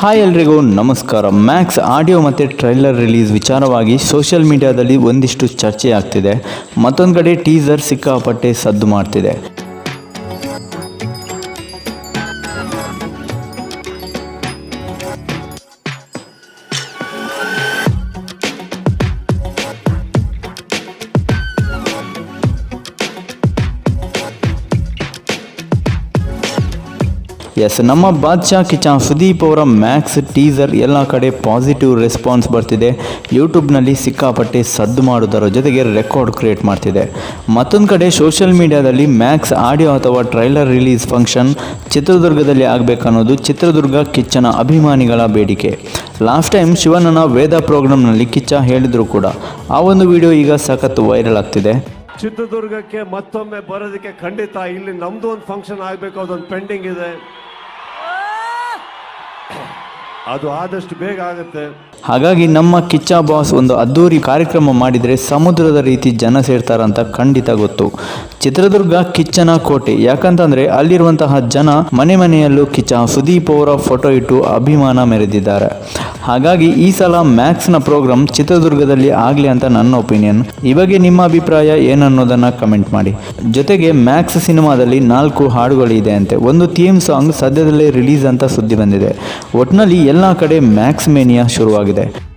Hi ಎಲ್ರಿಗೂ, ನಮಸ್ಕಾರ. Max audio ಮತ್ತು ಟ್ರೈಲರ್ ರಿಲೀಸ್ ವಿಚಾರವಾಗಿ ಸೋಷಿಯಲ್ ಮೀಡಿಯಾದಲ್ಲಿ ಒಂದಿಷ್ಟು ಚರ್ಚೆ ಆಗ್ತಿದೆ ಮತ್ತೊಂದು ಕಡೆ ಟೀಸರ್ ಸಿಕ್ಕಾಪಟ್ಟೆ ಸದ್ದು ಮಾಡ್ತಿದೆ. ಎಸ್ ನಮ್ಮ ಬಾದ್ಶಾ ಕಿಚಾ ಸುದೀಪ್ ಅವರ ಮ್ಯಾಕ್ಸ್ ಟೀಸರ್ ಎಲ್ಲ ಕಡೆ ಪಾಸಿಟಿವ್ ರೆಸ್ಪಾನ್ಸ್ ಬರ್ತಿದೆ. ಯೂಟ್ಯೂಬ್ನಲ್ಲಿ ಸಿಕ್ಕಾಪಟ್ಟೆ ಸದ್ದು ಮಾಡೋದರ ಜೊತೆಗೆ ರೆಕಾರ್ಡ್ ಕ್ರಿಯೇಟ್ ಮಾಡ್ತಿದೆ. ಮತ್ತೊಂದು ಕಡೆ ಸೋಷಿಯಲ್ ಮೀಡಿಯಾದಲ್ಲಿ ಮ್ಯಾಕ್ಸ್ ಆಡಿಯೋ ಅಥವಾ ಟ್ರೈಲರ್ ರಿಲೀಸ್ ಫಂಕ್ಷನ್ ಚಿತ್ರದುರ್ಗದಲ್ಲಿ ಆಗಬೇಕನ್ನೋದು ಚಿತ್ರದುರ್ಗ ಕಿಚ್ಚನ ಅಭಿಮಾನಿಗಳ ಬೇಡಿಕೆ. ಲಾಸ್ಟ್ ಟೈಮ್ ಶಿವನನ ವೇದ ಪ್ರೋಗ್ರಾಮ್ನಲ್ಲಿ ಕಿಚ್ಚ ಹೇಳಿದ್ರು ಕೂಡ. ಆ ಒಂದು ವಿಡಿಯೋ ಈಗ ಸಖತ್ ವೈರಲ್ ಆಗ್ತಿದೆ. ಚಿತ್ರದುರ್ಗಕ್ಕೆ ಮತ್ತೊಮ್ಮೆ ಬರೋದಕ್ಕೆ ಖಂಡಿತ ಇಲ್ಲಿ ನಮ್ದು ಒಂದು ಫಂಕ್ಷನ್ ಆಗಬೇಕು, ಅದೊಂದು ಪೆಂಡಿಂಗ್ ಇದೆ. ಅದು ಆದಷ್ಟು ಬೇಗ ಆಗುತ್ತೆ. ಹಾಗಾಗಿ ನಮ್ಮ ಕಿಚ್ಚ ಬಾಸ್ ಒಂದು ಅದ್ದೂರಿ ಕಾರ್ಯಕ್ರಮ ಮಾಡಿದರೆ ಸಮುದ್ರದ ರೀತಿ ಜನ ಸೇರ್ತಾರಂತ ಖಂಡಿತ ಗೊತ್ತು. ಚಿತ್ರದುರ್ಗ ಕಿಚ್ಚನ ಕೋಟೆ. ಯಾಕಂತಂದ್ರೆ ಅಲ್ಲಿರುವಂತಹ ಜನ ಮನೆ ಮನೆಯಲ್ಲೂ ಕಿಚ್ಚ ಸುದೀಪ್ ಅವರ ಫೋಟೋ ಇಟ್ಟು ಅಭಿಮಾನ ಮೆರೆದಿದ್ದಾರೆ. ಹಾಗಾಗಿ ಈ ಸಲ ಮ್ಯಾಕ್ಸ್ನ ಪ್ರೋಗ್ರಾಮ್ ಚಿತ್ರದುರ್ಗದಲ್ಲಿ ಆಗಲಿ ಅಂತ ನನ್ನ ಒಪಿನಿಯನ್. ಈ ಬಗ್ಗೆ ನಿಮ್ಮ ಅಭಿಪ್ರಾಯ ಏನನ್ನೋದನ್ನ ಕಮೆಂಟ್ ಮಾಡಿ. ಜೊತೆಗೆ ಮ್ಯಾಕ್ಸ್ ಸಿನಿಮಾದಲ್ಲಿ ನಾಲ್ಕು ಹಾಡುಗಳಿದೆ ಅಂತೆ. ಒಂದು ಥೀಮ್ ಸಾಂಗ್ ಸದ್ಯದಲ್ಲೇ ರಿಲೀಸ್ ಅಂತ ಸುದ್ದಿ ಬಂದಿದೆ. ಒಟ್ಟಿನಲ್ಲಿ ಎಲ್ಲ ಕಡೆ ಮ್ಯಾಕ್ಸ್ ಮೇನಿಯಾ ಶುರುವಾಗಿದೆ.